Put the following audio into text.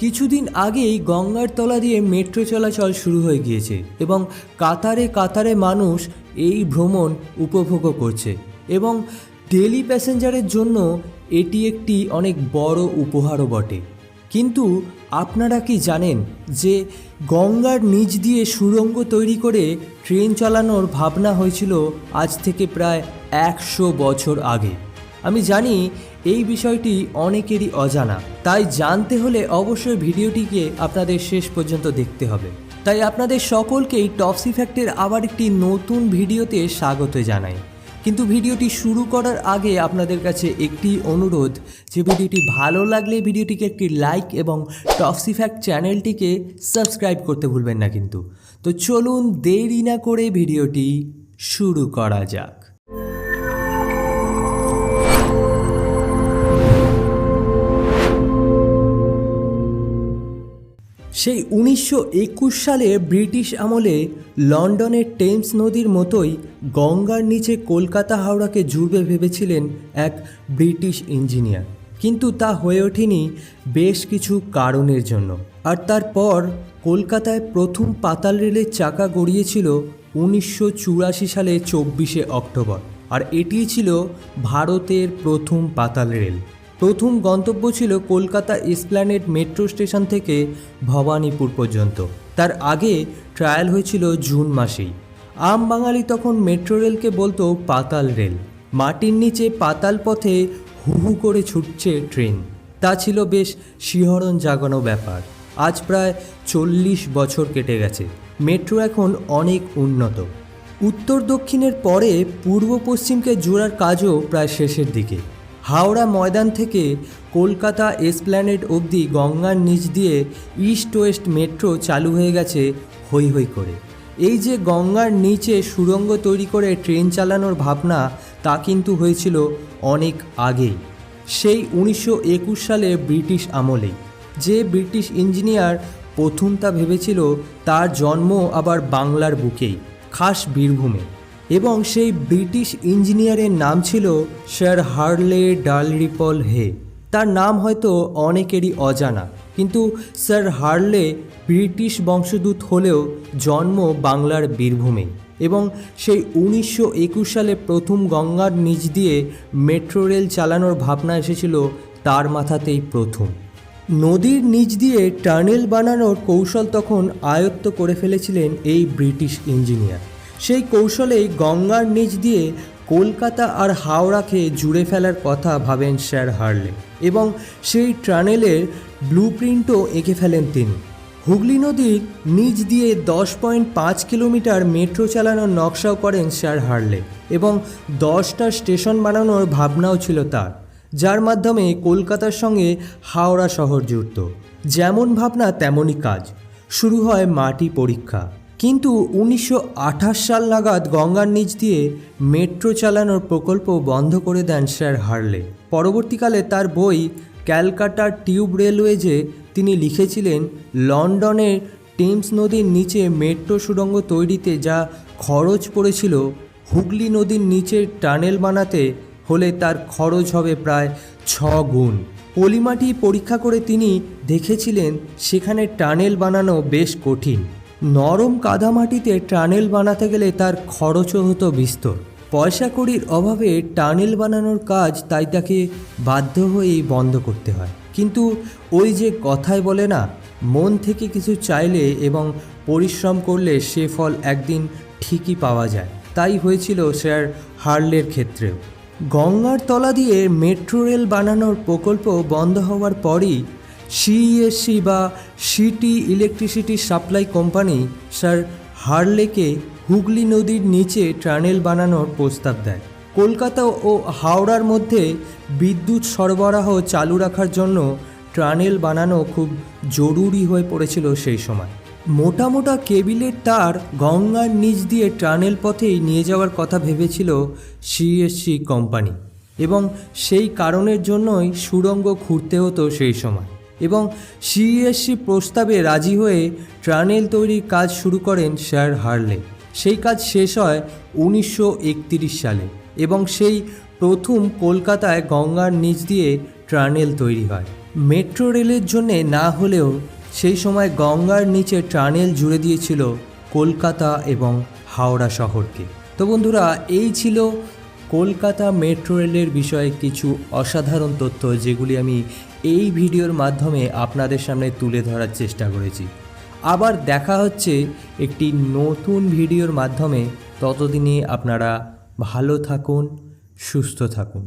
কিছুদিন আগেই গঙ্গার তলা দিয়ে মেট্রো চলাচল শুরু হয়ে গিয়েছে এবং কাতারে কাতারে মানুষ এই ভ্রমণ উপভোগও করছে এবং ডেলি প্যাসেঞ্জারের জন্য এটি একটি অনেক বড় উপহারও বটে। কিন্তু আপনারা কি জানেন যে গঙ্গার নিচ দিয়ে সুড়ঙ্গ তৈরি করে ট্রেন চালানোর ভাবনা হয়েছিল আজ থেকে প্রায় একশো বছর আগে? আমি জানি এই বিষয়টি অনেকেরই অজানা, তাই জানতে হলে অবশ্যই ভিডিওটিকে আপনাদের শেষ পর্যন্ত দেখতে হবে। তাই আপনাদের সকলকেই টপসি ফ্যাক্টের আবার একটি নতুন ভিডিওতে স্বাগত জানাই। কিন্তু ভিডিওটি শুরু করার আগে আপনাদের কাছে একটি অনুরোধ, যে ভিডিওটি ভালো লাগলে ভিডিওটিকে একটি লাইক এবং টপসি ফ্যাক্ট চ্যানেলটিকে সাবস্ক্রাইব করতে ভুলবেন না কিন্তু। তো চলুন দেরি না করে ভিডিওটি শুরু করা যাক। সেই উনিশশো একুশ সালে ব্রিটিশ আমলে লন্ডনের টেমস নদীর মতোই গঙ্গার নিচে কলকাতা হাওড়াকে জুড়বে ভেবেছিলেন এক ব্রিটিশ ইঞ্জিনিয়ার। কিন্তু তা হয়ে ওঠেনি বেশ কিছু কারণের জন্য। আর তারপর কলকাতায় প্রথম পাতাল রেলের চাকা গড়িয়েছিল উনিশশো চুরাশি সালে চব্বিশে অক্টোবর। আর এটি ছিল ভারতের প্রথম পাতাল রেল। প্রথম গন্তব্য ছিল কলকাতা এসপ্ল্যানেড মেট্রো স্টেশন থেকে ভবানীপুর পর্যন্ত। তার আগে ট্রায়াল হয়েছিল জুন মাসেই। আম বাঙালি তখন মেট্রো রেলকে বলতো পাতাল রেল। মাটির নিচে পাতাল পথে হু হু করে ছুটছে ট্রেন। তা ছিল বেশ শিহরণ জাগানো ব্যাপার। আজ প্রায় চল্লিশ বছর কেটে গেছে। মেট্রো এখন অনেক উন্নত। উত্তর দক্ষিণের পরে পূর্ব পশ্চিমকে জোড়ার কাজও প্রায় শেষের দিকে। হাওড়া ময়দান থেকে কলকাতা এসপ্ল্যানেড অবধি গঙ্গার নিচ দিয়ে ইস্ট ওয়েস্ট মেট্রো চালু হয়ে গেছে হই হই করে। এই যে গঙ্গার নিচে সুড়ঙ্গ তৈরি করে ট্রেন চালানোর ভাবনা, তা কিন্তু হয়েছিল অনেক আগেই। সেই উনিশশো একুশ সালে ব্রিটিশ আমলেই যে ব্রিটিশ ইঞ্জিনিয়ার প্রথম তা ভেবেছিল, তার জন্ম আবার বাংলার বুকেই, খাস বীরভূমে। এবং সেই ব্রিটিশ ইঞ্জিনিয়ারের নাম ছিল স্যার হার্লে ডালরিপল হে। তার নাম হয়তো অনেকেরই অজানা, কিন্তু স্যার হার্লে ব্রিটিশ বংশদূত হলেও জন্ম বাংলার বীরভূমে এবং সেই উনিশশো একুশ সালে প্রথম গঙ্গার নিচ দিয়ে মেট্রো রেল চালানোর ভাবনা এসেছিল তার মাথাতেই প্রথম। নদীর নিচ দিয়ে টানেল বানানোর কৌশল তখন আয়ত্ত করে ফেলেছিলেন এই ব্রিটিশ ইঞ্জিনিয়ার। সেই কৌশলেই গঙ্গার নিচ দিয়ে কলকাতা আর হাওড়াকে জুড়ে ফেলার কথা ভাবেন স্যার হার্লে এবং সেই টানেলের ব্লু প্রিন্টও এঁকে ফেলেন তিনি। হুগলি নদীর নিচ দিয়ে দশ পয়েন্ট পাঁচ কিলোমিটার মেট্রো চালানোর নকশাও করেন স্যার হার্লে এবং দশটা স্টেশন বানানোর ভাবনাও ছিল তার, যার মাধ্যমে কলকাতার সঙ্গে হাওড়া শহর জুড়ত। যেমন ভাবনা, তেমনই কাজ। শুরু হয় মাটি পরীক্ষা। কিন্তু উনিশশো আঠাশ সাল নাগাদ গঙ্গার নিচ দিয়ে মেট্রো চালানোর প্রকল্প বন্ধ করে দেন স্যার হার্লে। পরবর্তীকালে তার বই ক্যালকাটা টিউব রেলওয়েজে তিনি লিখেছিলেন, লন্ডনের টেমস নদীর নিচে মেট্রো সুড়ঙ্গ তৈরিতে যা খরচ পড়েছিল, হুগলি নদীর নিচে টানেল বানাতে হলে তার খরচ হবে প্রায় ছ গুণ। পলিমাটি পরীক্ষা করে তিনি দেখেছিলেন, সেখানে টানেল বানানো বেশ কঠিন। নরম কাদামাটিতে টানেল বানাতে গেলে তার খরচও হতো বিস্তর। পয়সা কড়ির অভাবে টানেল বানানোর কাজ তাই তাকে বাধ্য হয়েই বন্ধ করতে হয়। কিন্তু ওই যে কথায় বলে না, মন থেকে কিছু চাইলে এবং পরিশ্রম করলে সে ফল একদিন ঠিকই পাওয়া যায়। তাই হয়েছিল স্যার হার্লের ক্ষেত্রেও। গঙ্গার তলা দিয়ে মেট্রো রেল বানানোর প্রকল্প বন্ধ হওয়ার পরই সিইএসসি বা city electricity supply company sir হার্লেকে Hooghly নদীর নিচে টানেল বানানোর প্রস্তাব দেয়। কলকাতা ও হাওড়ার মধ্যে বিদ্যুৎ সরবরাহ চালু রাখার জন্য টানেল বানানো খুব জরুরি হয়ে পড়েছিল সেই সময়। মোটা মোটা কেবিলের তার গঙ্গার নিচ দিয়ে টানেল পথেই নিয়ে যাওয়ার কথা ভেবেছিল সিএসসি কোম্পানি এবং সেই কারণের জন্যই সুড়ঙ্গ খুঁড়তে হতো সেই সময়। এবং সিএসসি প্রস্তাবে রাজি হয়ে টানেল তৈরির কাজ শুরু করেন স্যার হার্লে। সেই কাজ শেষ হয় উনিশশো একত্রিশ সালে এবং সেই প্রথম কলকাতায় গঙ্গার নিচ দিয়ে টানেল তৈরি হয়। মেট্রো রেলের জন্যে না হলেও সেই সময় গঙ্গার নিচে টানেল জুড়ে দিয়েছিল কলকাতা এবং হাওড়া শহরকে। তো বন্ধুরা, এই ছিল কলকাতা মেট্রো রেলের বিষয়ে কিছু অসাধারণ তথ্য যেগুলি আমি এই ভিডিওর মাধ্যমে আপনাদের সামনে তুলে ধরার চেষ্টা করেছি। আবার দেখা হচ্ছে একটি নতুন ভিডিওর মাধ্যমে। ততদিনে আপনারা ভালো থাকুন, সুস্থ থাকুন।